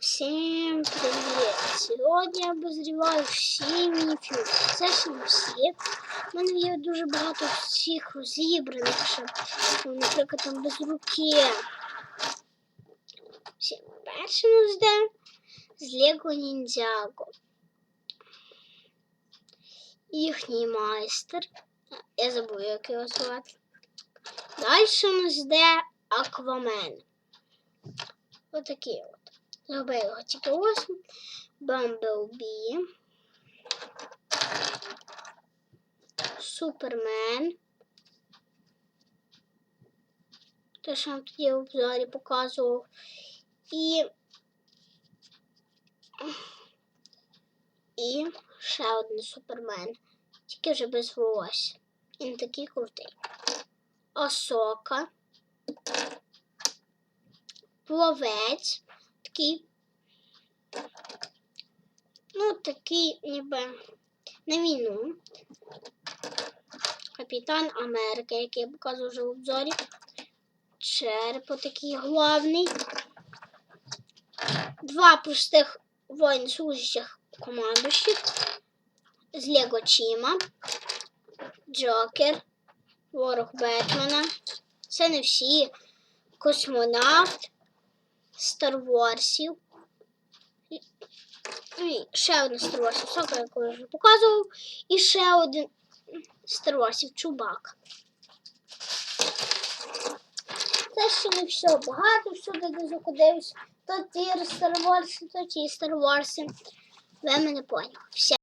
Всім привіт! Сьогодні я обозріваю всі мініфюри. Це ще всі. У мене є дуже багато всіх розібраних, ще, наприклад, там без руки. Всім першим жде з Лего Ніндзяго. Їхній майстер. Я забув, як його звати. Далі у нас йде Аквамен. Отакий от. Зробив його тільки ось. Бамблбі. Супермен. Те, що вам тоді в обзорі показував. І. І ще один супермен. Тільки вже без волосся. Він такий крутий. Осока. Пловець. Такий. Такий, ніби на війну. Капітан Америки, який я показував вже в обзорі. Череп такий головний. Два простих воєнслужащих командуючих. З Лего Чіма. Джокер. Ворог Бетмена. Це не всі. Космонавт. Стар Ворсів. Ще один Стар Ворсів, Сока, яку я вже показував. І ще один Стар Ворсів Чубак. Це ще не все. Багато всюди де закудився. То ті Star Wars, то ті Star Wars. Ви мене поняли. Все.